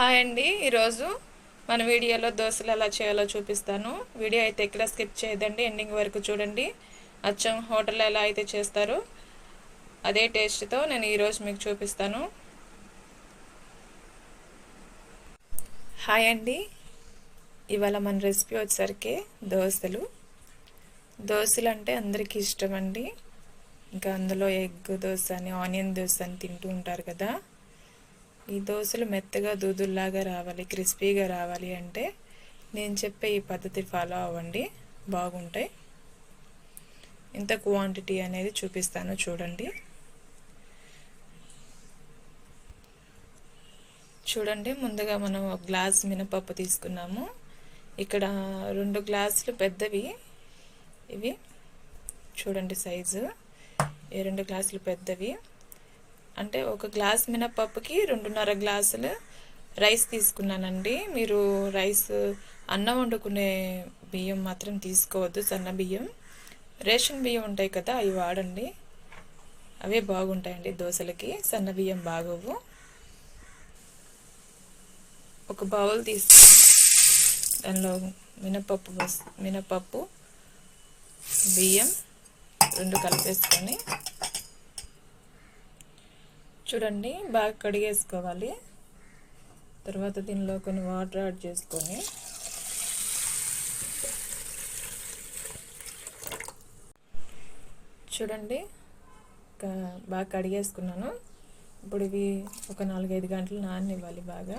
Hi అండి. ఈరోజు మన వీడియోలో దోశలు ఎలా చేయాలో చూపిస్తాను. వీడియో అయితే ఎక్కడ స్కిప్ చేయదండి. ఎండింగ్ వరకు చూడండి. అచ్చం హోటల్లో ఎలా అయితే చేస్తారో అదే టేస్ట్తో నేను ఈరోజు మీకు చూపిస్తాను. హాయ్ అండి. ఇవాళ మన రెసిపీ వచ్చేసరికి దోశలు. దోశలు అంటే అందరికీ ఇష్టం అండి. ఇంకా అందులో ఎగ్ దోశ అని ఆనియన్ దోశ అని తింటూ ఉంటారు కదా. ఈ దోశలు మెత్తగా దూదుల్లాగా రావాలి క్రిస్పీగా రావాలి అంటే నేను చెప్పే ఈ పద్ధతి ఫాలో అవ్వండి. బాగుంటాయి. ఇంత క్వాంటిటీ అనేది చూపిస్తాను చూడండి. చూడండి ముందుగా మనం ఒక గ్లాస్ మినపప్పు తీసుకున్నాము. ఇక్కడ రెండు గ్లాసులు పెద్దవి. ఇవి చూడండి సైజు. ఈ రెండు గ్లాసులు పెద్దవి. అంటే ఒక గ్లాస్ మినపప్పుకి రెండున్నర గ్లాసులు రైస్ తీసుకున్నానండి. మీరు రైస్ అన్నం వండుకునే బియ్యం మాత్రం తీసుకోవద్దు సన్న బియ్యం. రేషన్ బియ్యం ఉంటాయి కదా అవి వాడండి. అవే బాగుంటాయండి దోశలకి సన్న బియ్యం బాగోవు. ఒక బౌల్ తీసుకుని దానిలో మినపప్పు మినపప్పు బియ్యం రెండు కలిపేసుకొని చూడండి బాగా కడిగేసుకోవాలి. తర్వాత దీనిలో కొన్ని వాటర్ యాడ్ చేసుకొని. చూడండి బాగా కడిగేసుకున్నాను. ఇప్పుడు ఇవి ఒక నాలుగైదు గంటలు నాననివ్వాలి బాగా.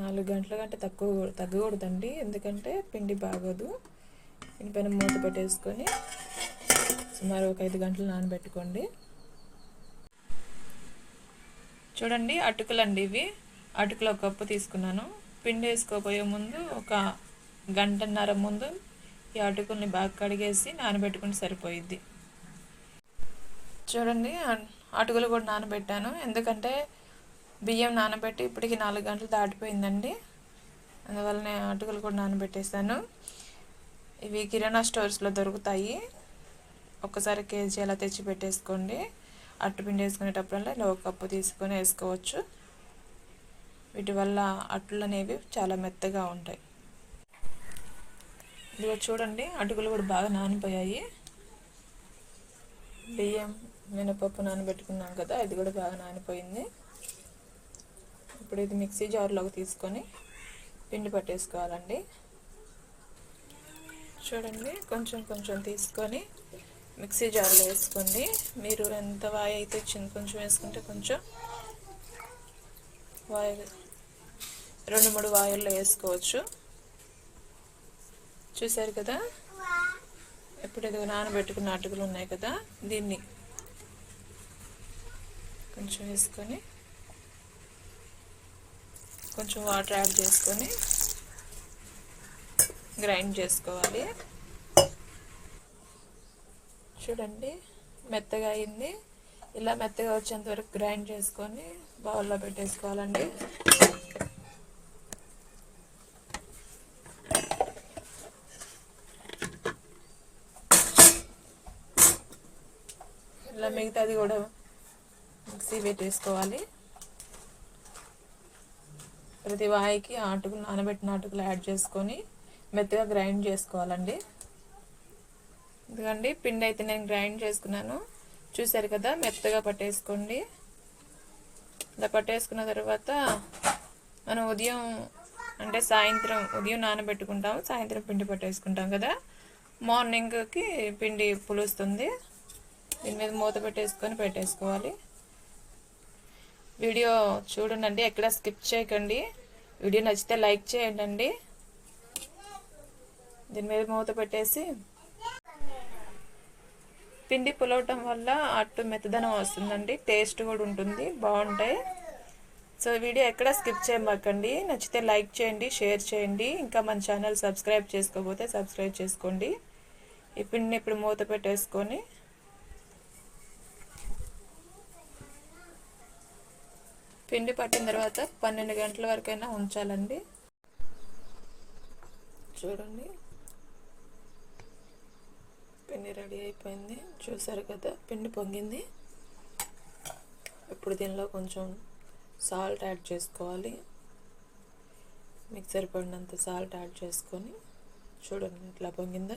నాలుగు గంటల కంటే తక్కువ తగ్గకూడదండి ఎందుకంటే పిండి బాగోదు. దీనిపైన మూత పెట్టేసుకొని సుమారు ఒక ఐదు గంటలు నానబెట్టుకోండి. చూడండి అటుకులండి ఇవి. అటుకులు ఒక కప్పు తీసుకున్నాను. పిండి వేసుకోపోయే ముందు ఒక గంటన్నర ముందు ఈ అటుకుల్ని బాగా కడిగేసి నానబెట్టుకుని సరిపోయిద్ది. చూడండి అటుకులు కూడా నానబెట్టాను. ఎందుకంటే బియ్యం నానబెట్టి ఇప్పటికి నాలుగు గంటలు దాటిపోయిందండి. అందువల్ల నేను అటుకులు కూడా నానబెట్టేసాను ఇవి కిరాణా స్టోర్స్లో దొరుకుతాయి. ఒక్కసారి కేజీ అలా తెచ్చి పెట్టేసుకోండి. అట్టుపిండి వేసుకునేటప్పుడల్లా ఇలా ఒక కప్పు తీసుకొని వేసుకోవచ్చు. వీటి వల్ల అట్లు అనేవి చాలా మెత్తగా ఉంటాయి. ఇదిగో చూడండి అటుకులు కూడా బాగా నానిపోయాయి. బియ్యం మినపప్పు నానబెట్టుకున్నాం కదా ఇది కూడా బాగా నానిపోయింది. ఇప్పుడు ఇది మిక్సీ జార్లోకి తీసుకొని పిండి పట్టేసుకోవాలండి. చూడండి కొంచెం కొంచెం తీసుకొని మిక్సీ జార్లో వేసుకోండి. మీరు ఎంత వాయి అయితే చిన్న కొంచెం వేసుకుంటే కొంచెం వాయి రెండు మూడు వాయుల్లో వేసుకోవచ్చు. చూసారు కదా? ఇప్పుడు ఇది నానబెట్టుకున్న అటుకులు ఉన్నాయి కదా? దీన్ని కొంచెం వేసుకొని కొంచెం వాటర్ యాడ్ చేసుకొని గ్రైండ్ చేసుకోవాలి. చూడండి. మెత్తగా అయింది. ఇలా మెత్తగా వచ్చేంత వరకు గ్రైండ్ చేసుకొని బౌల్లో పెట్టేసుకోవాలండి. ఇలా మిగతాది కూడా మిక్సీ పెట్టేసుకోవాలి. ప్రతి వాయికి ఆటుకులు నానబెట్టిన ఆటుకులు యాడ్ చేసుకొని మెత్తగా గ్రైండ్ చేసుకోవాలండి. ఇదిగోండి పిండి అయితే నేను గ్రైండ్ చేసుకున్నాను. చూసారు కదా మెత్తగా పట్టేసుకోండి. ఇలా పట్టేసుకున్న తర్వాత మనం ఉదయం అంటే సాయంత్రం ఉదయం నానబెట్టుకుంటాం సాయంత్రం పిండి పట్టేసుకుంటాం కదా. మార్నింగ్కి పిండి పులుస్తుంది. దీని మీద మూత పెట్టేసుకొని పెట్టేసుకోవాలి. వీడియో చూడండి ఎక్కడ స్కిప్ చేయకండి. వీడియో నచ్చితే లైక్ చేయండి. దీని మీద మూత పెట్టేసి పిండి పులవటం వల్ల అటు మెత్తదనం వస్తుందండి. టేస్ట్ కూడా ఉంటుంది. బాగుంటాయి. సో వీడియో ఎక్కడ స్కిప్ చేయమాకండి. నచ్చితే లైక్ చేయండి షేర్ చేయండి. ఇంకా మన ఛానల్ సబ్స్క్రైబ్ చేసుకోకపోతే సబ్స్క్రైబ్ చేసుకోండి. ఈ పిండిని ఇప్పుడు మూత పెట్టేసుకొని పిండి పట్టిన తర్వాత పన్నెండు గంటల వరకైనా ఉంచాలండి. చూడండి. పిండి రెడీ అయిపోయింది. చూసారు కదా పిండి పొంగింది. ఇప్పుడు దీనిలో కొంచెం సాల్ట్ యాడ్ చేసుకోవాలి. మీకు సరిపడినంత సాల్ట్ యాడ్ చేసుకొని చూడండి ఇట్లా పొంగిందా.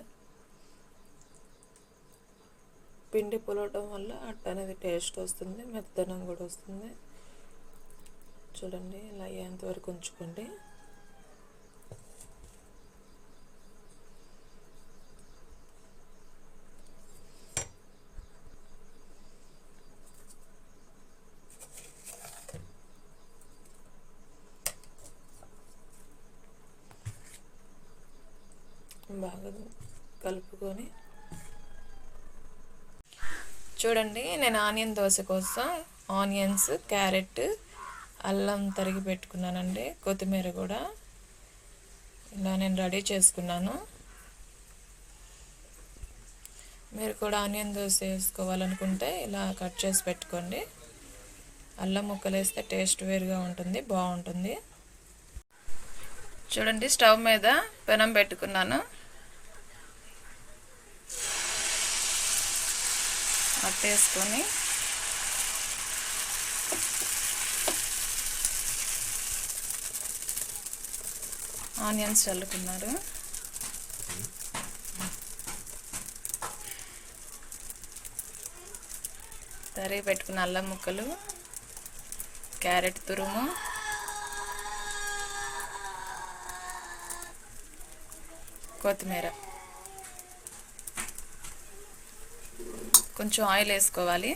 పిండి పులవటం వల్ల అట్ట అనేది టేస్ట్ వస్తుంది మెత్తనం కూడా వస్తుంది. చూడండి ఇలా అయ్యేంత వరకు ఉంచుకోండి. బాగా కలుపుకొని. చూడండి నేను ఆనియన్ దోశ కోసం ఆనియన్స్ క్యారెట్ అల్లం తరిగి పెట్టుకున్నానండి. కొత్తిమీర కూడా ఇలా నేను రెడీ చేసుకున్నాను. మీరు కూడా ఆనియన్ దోశ వేసుకోవాలనుకుంటే ఇలా కట్ చేసి పెట్టుకోండి. అల్లం ముక్కలు వేస్తే టేస్ట్ వేరుగా ఉంటుంది బాగుంటుంది. చూడండి స్టవ్ మీద పెనం పెట్టుకున్నాను. పట్టేసుకొని ఆనియన్స్ చల్లుకున్నారు. తరిగి పెట్టుకున్న అల్లం ముక్కలు క్యారెట్ తురుము కొత్తిమీర. కొంచెం ఆయిల్ వేసుకోవాలి.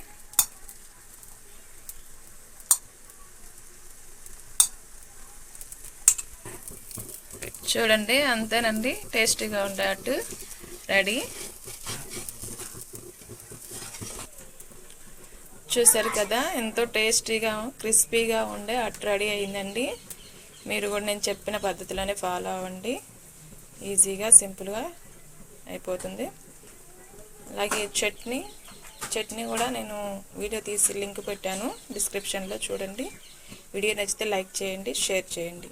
చూడండి అంతేనండి. టేస్టీగా ఉండేటట్టు రెడీ. చూసారు కదా ఎంతో టేస్టీగా క్రిస్పీగా ఉండే అట్టు రెడీ అయిందండి. మీరు కూడా నేను చెప్పిన పద్ధతిలోనే ఫాలో అవ్వండి. ఈజీగా సింపుల్గా అయిపోతుంది. అలాగే చట్నీ చట్నీ కూడా నేను వీడియో తీసి లింక్ పెట్టాను డిస్క్రిప్షన్లో చూడండి. వీడియో నచ్చితే లైక్ చేయండి షేర్ చేయండి.